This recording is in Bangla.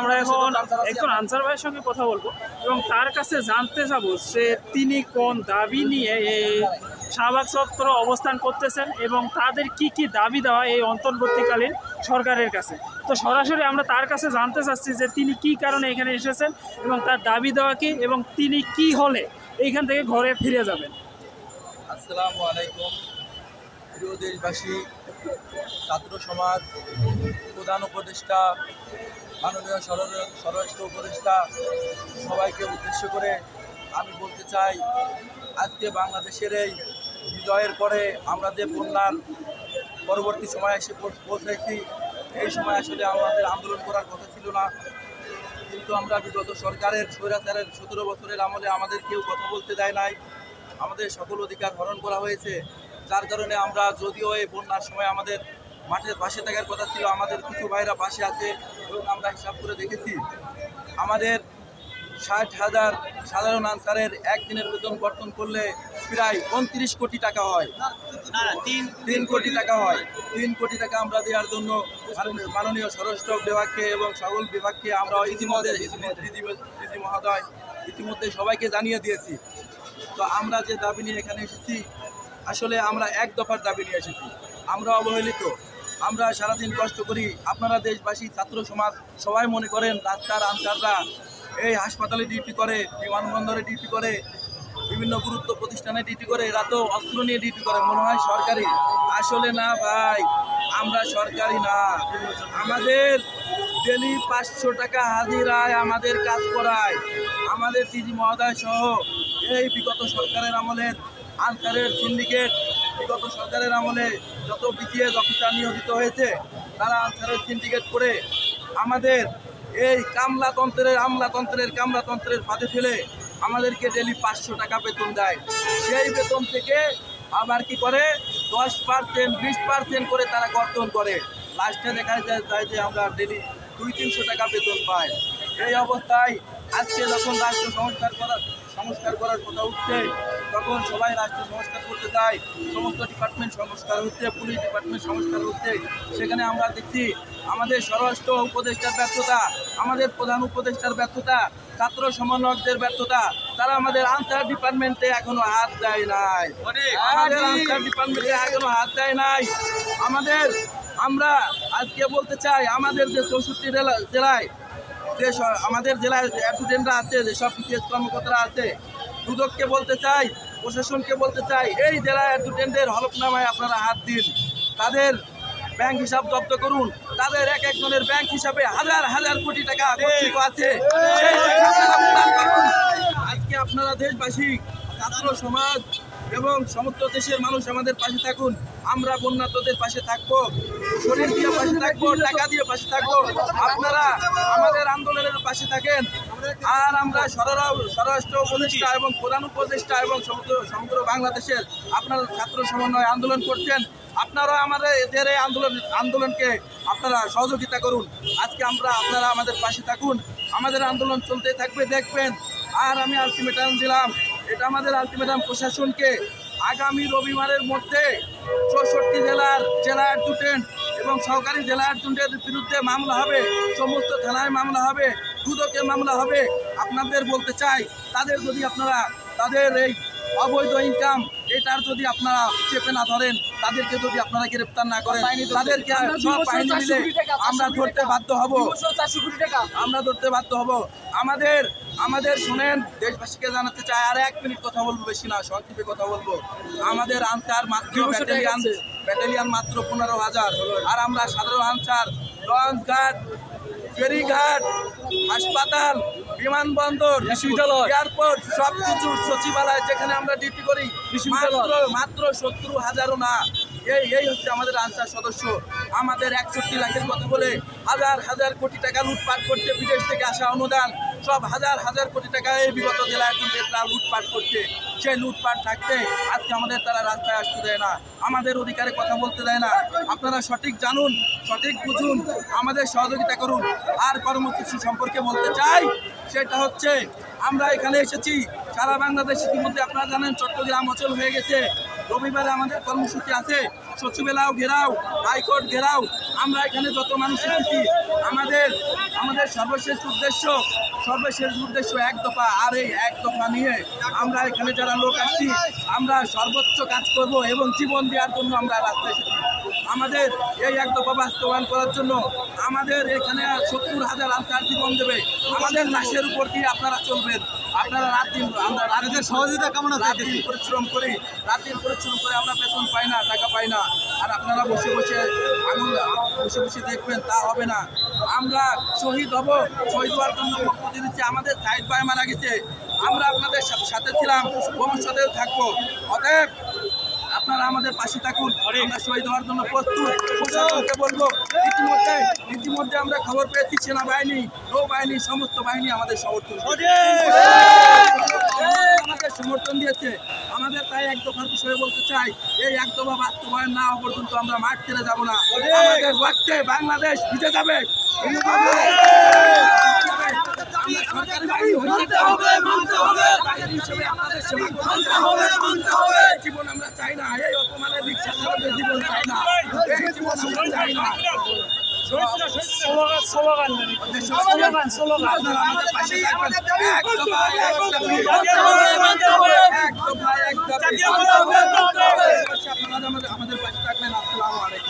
আমরা এখন একজন আনসার ভাইয়ের সঙ্গে কথা বলব এবং তার কাছে জানতে যাব যে তিনি কোন দাবি নিয়ে এই শাহবাগ চত্বর অবস্থান করতেছেন এবং তাদের কি কি দাবি দেওয়া এই অন্তর্বর্তীকালীন সরকারের কাছে। তো সরাসরি আমরা তার কাছে জানতে চাচ্ছি যে তিনি কি কারণে এখানে এসেছেন এবং তার দাবি দেওয়া কি এবং তিনি কি হলে এইখান থেকে ঘরে ফিরে যাবেন। আসসালামু আলাইকুম। প্রিয় দেশবাসী, ছাত্র সমাজ, প্রধান উপদেষ্টা, মাননীয় স্বর- স্বরাষ্ট্র উপদেষ্টা, সবাইকে উদ্দেশ্য করে আমি বলতে চাই, আজকে বাংলাদেশের এই বিজয়ের পরে আমরা যে বন্যার পরবর্তী সময় এসে পৌঁছ- পৌঁছেছি, এই সময় আসলে আমাদের আন্দোলন করার কথা ছিল না। কিন্তু আমরা বিগত সরকারের স্বৈরাচারের সতেরো বছরের আমলে আমাদের কেউ কথা বলতে দেয় নাই। আমাদের সকল অধিকার হরণ করা হয়েছে। যার কারণে আমরা যদিও এই বন্যার সময় আমাদের মাঠের পাশে থাকার কথা ছিল, আমাদের কিছু ভাইরা পাশে আছে এবং আমরা হিসাব করে দেখেছি। আমাদের ষাট হাজার সাধারণ আনসারের একদিনের বেতন বর্তন করলে প্রায় উনত্রিশ কোটি টাকা হয়। তিন কোটি টাকা হয়। তিন কোটি টাকা আমরা দেওয়ার জন্য মাননীয়- স্বরাষ্ট্র বিভাগকে এবং সকল বিভাগকে আমরা ইতিমধ্যে মহোদয় ইতিমধ্যে সবাইকে জানিয়ে দিয়েছি। তো আমরা যে দাবি নিয়ে এখানে এসেছি আসলে আমরা এক দফার দাবি নিয়ে এসেছি। আমরা অবহেলিত। আমরা সারাদিন কষ্ট করি। আপনারা দেশবাসী, ছাত্র সমাজ, সবাই মনে করেন ডাক্তার, আনসাররা এই হাসপাতালে ডিউটি করে, বিমানবন্দরে ডিউটি করে, বিভিন্ন গুরুত্ব প্রতিষ্ঠানে ডিউটি করে এরা অস্ত্র নিয়ে ডিউটি করে। মনে হয় সরকারি। আসলে না ভাই, আমরা সরকারি না। আমাদের ডেলি পাঁচশো টাকা হাজিরায় আমাদের কাজ করায়। আমাদের টিজি মহোদয় সহ এই বিগত সরকারের আমলের আনসারের সিন্ডিকেট বিগত সরকারের আমলে যত বিটিএস অফিসার নিয়োজিত হয়েছে, তারা আনসারের সিন্ডিকেট করে আমাদের এই কামলাতন্ত্রের, আমলাতন্ত্রের, কামলাতন্ত্রের ফাঁদে ফেলে আমাদেরকে ডেলি পাঁচশো টাকা বেতন দেয়। সেই বেতন থেকে আবার কি করে? দশ পার্সেন্ট বিশ পার্সেন্ট করে তারা কর্তন করে। লাস্টে দেখা যায় যায় যে আমরা ডেলি দুই তিনশো টাকা বেতন পাই। এই অবস্থায় আজকে যখন রাষ্ট্র সংস্কার করার সংস্কার করার কথা উঠছে তখন সবাই রাষ্ট্র সংস্কার করতে চায়। সমস্ত ডিপার্টমেন্ট সংস্কার হচ্ছে পুলিশ ডিপার্টমেন্ট সংস্কার হচ্ছে। সেখানে আমরা দেখছি আমাদের স্বরাষ্ট্র উপদেষ্টার ব্যর্থতা আমাদের প্রধান উপদেষ্টার ব্যর্থতা ছাত্র সমন্বয়কদের ব্যর্থতা তারা আমাদের আনসার ডিপার্টমেন্টে এখনও হাত দেয় নাই। আমাদের আনসার ডিপার্টমেন্টে এখনও হাত দেয় নাই। আমাদের আমরা আজকে বলতে চাই আমাদের যে চৌষট্টি জেলা- জেলায় যে আমাদের জেলায় স্টুডেন্টরা আছে যেসব পিএস কর্মকর্তারা আছে দুদককে বলতে চাই, প্রশাসনকে বলতে চাই, এই জেলায় স্টুডেন্টদের হলফনামায় আপনারা হাত দিন। তাদের ব্যাংক হিসাব জব্দ করুন। তাদের এক একজনের ব্যাংক হিসাবে হাজার হাজার কোটি টাকা আছে। আজকে আপনারা দেশবাসী, ছাত্র সমাজ এবং সমস্ত দেশের মানুষ আমাদের পাশে থাকুন। আমরা বন্যাতদের পাশে থাকব। শরীর দিয়ে পাশে থাকব, টাকা দিয়ে পাশে থাকব। আপনারা আমাদের আন্দোলনের পাশে থাকেন। আর আমরা স্বরা- স্বরাষ্ট্র উপদেষ্টা এবং প্রধান উপদেষ্টা এবং সমগ্র বাংলাদেশের আপনারা ছাত্র সমন্বয় আন্দোলন করছেন। আপনারা আমাদের এদের এই আন্দোলন, আন্দোলনকে আপনারা সহযোগিতা করুন। আজকে আমরা আপনারা আমাদের পাশে থাকুন। আমাদের আন্দোলন চলতে থাকবে, দেখবেন। আর আমি আলটিমেটাম দিলাম। এটা আমাদের আলটিমেটাম প্রশাসনকে আগামী রবিবারের মধ্যে চৌষট্টি জেলার জেলা অ্যাডজুটেন্ট এবং সহকারী জেলা অ্যাডজুটেন্টের বিরুদ্ধে মামলা হবে, সমস্ত থানায় মামলা হবে, দুদকে মামলা হবে। আপনাদের বলতে চাই, তাদের যদি আপনারা তাদের এই অবৈধ ইনকাম এটার যদি আপনারা চেপে না ধরেন তাদেরকে যদি আপনারা গ্রেপ্তার না করেন তাদেরকে সব বাহিনী মিলে আমরা ধরতে বাধ্য হব। আমরা ধরতে বাধ্য হব। আমাদের আমাদের শুনেন দেশবাসীকে জানাতে চাই আর এক মিনিট কথা বলব বেশি না সংক্ষেপে কথা বলব। আমাদের আনসার মাত্র ব্যাটালিয়ান ব্যাটালিয়ান মাত্র পনেরো হাজার। আর আমরা সাধারণ আনসার লঞ্চ ঘাট ফেরিঘাট হাসপাতাল বিমানবন্দর বিশ্ববিদ্যালয়। এয়ারপোর্ট সবকিছু সচিবালয় যেখানে আমরা ডিউটি করি মাত্র মাত্র সত্তর হাজারও না। এই এই হচ্ছে আমাদের আনসার সদস্য। আমাদের একষট্টি লাখের কথা বলে হাজার হাজার কোটি টাকা লুটপাট করছে বিদেশ থেকে আসা অনুদান। সব হাজার হাজার কোটি টাকা এই বিগত জেলায় কিন্তু তারা লুটপাট করছে, সেই লুটপাট থাকতে আজকে আমাদের তারা রাস্তায় আসতে দেয় না। আমাদের অধিকারে কথা বলতে দেয় না। আপনারা সঠিক জানুন, সঠিক বুঝুন, আমাদের সহযোগিতা করুন। আর কর্মসূচি সম্পর্কে বলতে চাই, সেটা হচ্ছে আমরা এখানে এসেছি, সারা বাংলাদেশ ইতিমধ্যে আপনারা জানেন চট্টগ্রাম অচল হয়ে গেছে। রবিবারে আমাদের কর্মসূচি আছে। সচিবেলাও ঘেরাও, হাইকোর্ট ঘেরাও। আমরা এখানে যত মানুষ এসেছি, আমাদের আমাদের সর্বশেষ উদ্দেশ্য সর্বশেষ উদ্দেশ্য এক দফা আর এই এক দফা নিয়ে আমরা এখানে যারা লোক আসছি, আমরা সর্বোচ্চ কাজ করব এবং জীবন দেওয়ার জন্য আমরা রাস্তায় এসেছি। আমাদের এই এক দফা বাস্তবায়ন করার জন্য আমাদের এখানে সত্তর হাজার আনসার জীবন দেবে। আমাদের লাশের উপর দিয়ে আপনারা চলবেন। আপনারা রাত দিন আমরা রাতের সহযোগিতা কেমন রাত দিন পরিশ্রম করি রাত দিন পরিশ্রম করে আমরা বেতন পাই না টাকা পাই না। আর আপনারা বসে বসে আঙুল বসে বসে দেখবেন তা হবে না। আমরা শহীদ হব শহীদ হওয়ার জন্য বক্তব্য দিচ্ছি আমাদের সাইড ভাই মারা গেছে আমরা আপনাদের সাথে ছিলাম ভবিষ্যতেও থাকব। অতএব আপনারা আমাদের পাশে থাকুন। আমরা শহীদ হওয়ার জন্য প্রস্তুত। প্রশাসনকে বলব ইতিমধ্যে ইতিমধ্যে আমরা খবর পেয়েছি সেনাবাহিনী নৌবাহিনী সমস্ত বাহিনী আমাদের সমর্থন। আমাদের সমর্থন দিয়েছে। আমাদের তাই এক দফার বিষয়ে বলতে চাই এই এক দফা বাস্তবায়ন না হওয়া পর্যন্ত আমরা মাঠ ছেড়ে যাব না। আমাদের রক্তে বাংলাদেশ ভিজে যাবে। সরকারি বাহিনী হবে মানতে হবে সন্তান হিসেবে আপনাদের সেবা হবে। জীবন আমরা চাই না এই অপমানের রিক্সা চালাতে জীবন চাই না। এই জীবন আমরা চাই না। আমাদের পাশে থাকবেন। আসসালামু আলাইকুম।